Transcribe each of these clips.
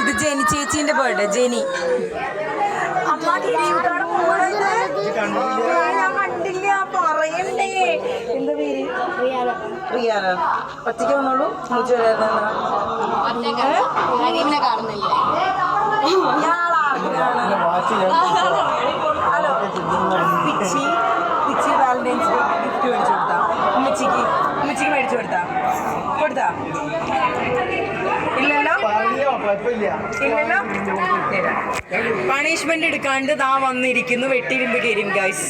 ഇത് ജെനി ചേച്ചീന്റെ ബർത്ത്ഡേ ജെനി. അമ്മ കരീമുക്കയുടെ മോളാണ് ഇത്. ആ, ഞാൻ കണ്ടില്ല പറയണ്ടേ? എന്താ പേര്? റിയാന ഒറ്റയ്ക്ക് വന്നോളൂ. മൂച്ച് കരീമിനെ കാണുന്നില്ലേ? ഹലോ. പിച്ചി. പിച്ചി വാലന്റൈൻസ് ഡേ ഗിഫ്റ്റ് മേടിച്ചു കൊടുത്താ. ഉമ്മച്ചിക്ക്. ഉമ്മച്ചിക്ക് മേടിച്ചു കൊടുത്താ? കൊടുത്താ? ഇല്ലല്ലോ? ഇല്ലല്ലോ? പണിഷ്മെന്റ് എടുക്കാണ്ട് താ വന്നിരിക്കുന്നു വെട്ടിരുമ്പ് കയറിയും ഗൈസ്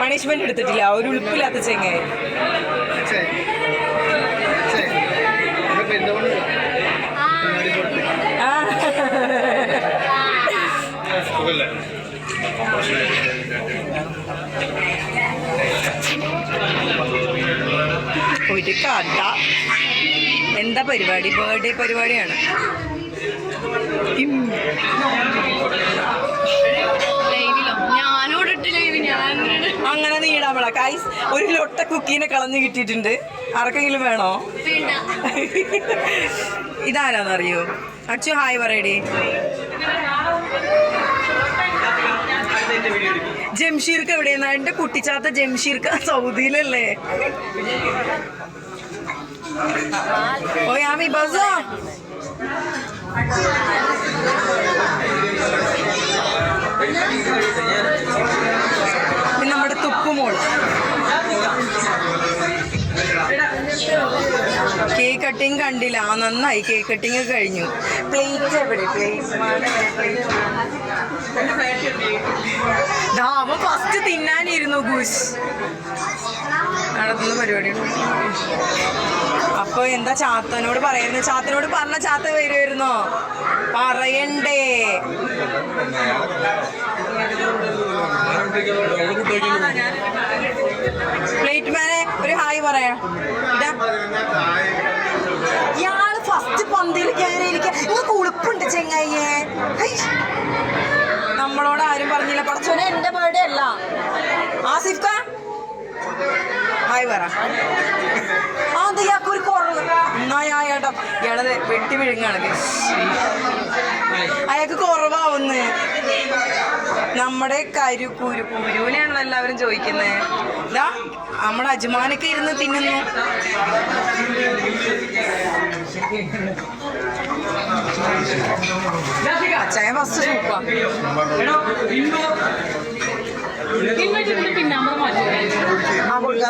പണിഷ്മെന്റ് എടുത്തിട്ടില്ല ഒരു ഉൾപ്പില്ലാത്ത ചെങ്ങായി ആ. ഒരു കഥ എന്താ പരിപാടി? ബർത്ത്ഡേ പരിപാടിയാണ്. അങ്ങനെ ലൈവിലോ ഞാനോട് ഞാൻ. അങ്ങനെ നീടാമള കൈസ് ഒരു ലൊട്ട കുക്കീനെ കളഞ്ഞു കിട്ടിയിട്ടുണ്ട്. ആർക്കെങ്കിലും വേണോ? ഇതാരാന്നറിയോ? അച്ചു ഹായ് പറയടി. ജംഷീർക്ക് എവിടെയെന്നാ? എന്റെ കുട്ടിച്ചാത്ത ജംഷീർക്ക് സൗദിയിലല്ലേ? Ami ബസോ പിന്നെ നമ്മുടെ തുപ്പുമോൾ. കേക്ക് കട്ടിങ് കണ്ടില്ല. നന്നായി. കേക്ക് കട്ടിങ് കഴിഞ്ഞു. പ്ലേറ്റ് എവിടെ? പ്ലേറ്റ് അവൻ ഫസ്റ്റ് തിന്നാനിരുന്നു ഗൂസ്. നടത്തുന്ന പരിപാടിയാണ്. അപ്പൊ എന്താ ചാത്തനോട് പറയുന്നത്? ചാത്തനോട് പറഞ്ഞ ചാത്ത വരുമായിരുന്നോ പറയണ്ടേ. പ്ലേറ്റ് മാനെ ഒരു ഹായ് പറയാ. ഇയാൾ ഫസ്റ്റ് പന്തിയിൽ കയറിയിരിക്കുക നിങ്ങൾക്ക് ഉളുപ്പുണ്ട് ചെങ്ങയ്യേ. നമ്മളോട് ആരും പറഞ്ഞില്ല. പടച്ചോനെ എന്റെ ബേർഡേ അല്ല ആസിഫ് ഖാൻ ഹായ് പറ. എന്താ ഒരു കുറവ് എന്നാ ഞാൻ ഏട്ടാ വെട്ടി വിഴുങ്ങാണ്. അയാൾക്ക് കുറവാവുന്ന്. നമ്മുടെ കരു കുരു കുരുവിനെയാണല്ലോ എല്ലാവരും ചോദിക്കുന്നത് ഇതാ നമ്മുടെ അജ്മാനൊക്കെ ഇരുന്ന് തിന്നുന്നു. അച്ചായ ഫസ്റ്റ് സൂപ്പാ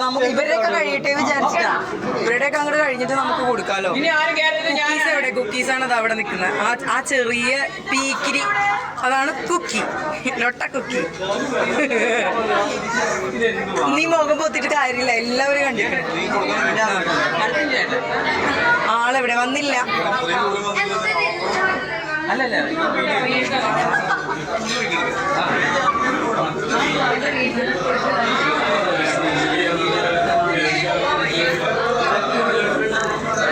നമുക്ക് ഇവരുടെയൊക്കെ കഴിയട്ടെ വിചാരിച്ചിട്ടാ. ഇവരുടെയൊക്കെ അങ്ങോട്ട് കഴിഞ്ഞിട്ട് നമുക്ക് കൊടുക്കാലോ. കുക്കീസ് എവിടെ? കുക്കീസ് ആണ് അത് അവിടെ നിൽക്കുന്നത്. ആ ആ ചെറിയ പീക്കിരി. അതാണ് കുക്കി ലൊട്ട കുക്കി നീ മുഖം പൊത്തിട്ട് കാര്യമില്ല. എല്ലാവരും കണ്ടിട്ടുണ്ട് ആളെവിടെ? വന്നില്ല.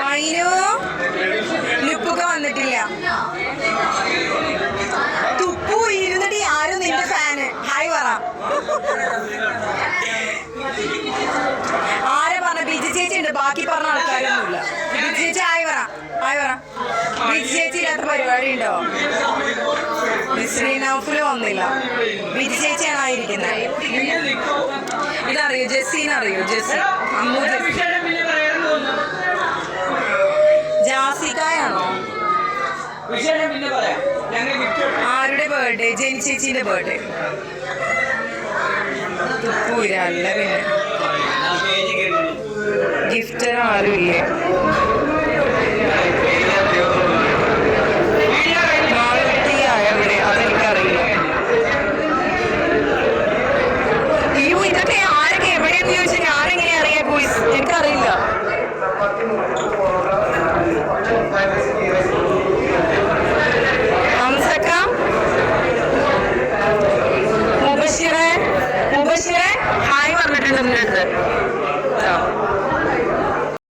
അയിനു ലുപ്പൊക്കെ വന്നിട്ടില്ല. തുപ്പു ഇരുന്നിട്ട് ആരും നിന്റെ ഫാന് ഹായ് പറ. ആരെ പറഞ്ഞ? ബിജി ചേച്ചി ബാക്കി പറഞ്ഞ ആൾക്കാരൊന്നുമില്ല. ബിജി ചേച്ചി ഹായ് പറ. ഹായ് പറ. പരിപാടി ഉണ്ടോ വന്നില്ല. ബിജി ചേച്ചിയാണ് ആയിരിക്കുന്നത് ഇതറിയോ? ജെസ്സിനെ അറിയോ? ജെസ്സി. അമ്മു ജാസിക്കായാണോ? ആരുടെ ബർത്ത്ഡേ ജെനി ചേച്ചിന്റെ ബർത്ത്ഡേ തുപ്പൂരല്ല പിന്നെ. ഗിഫ്റ്റർ ആരുമില്ലേ? മാളത്തിയായ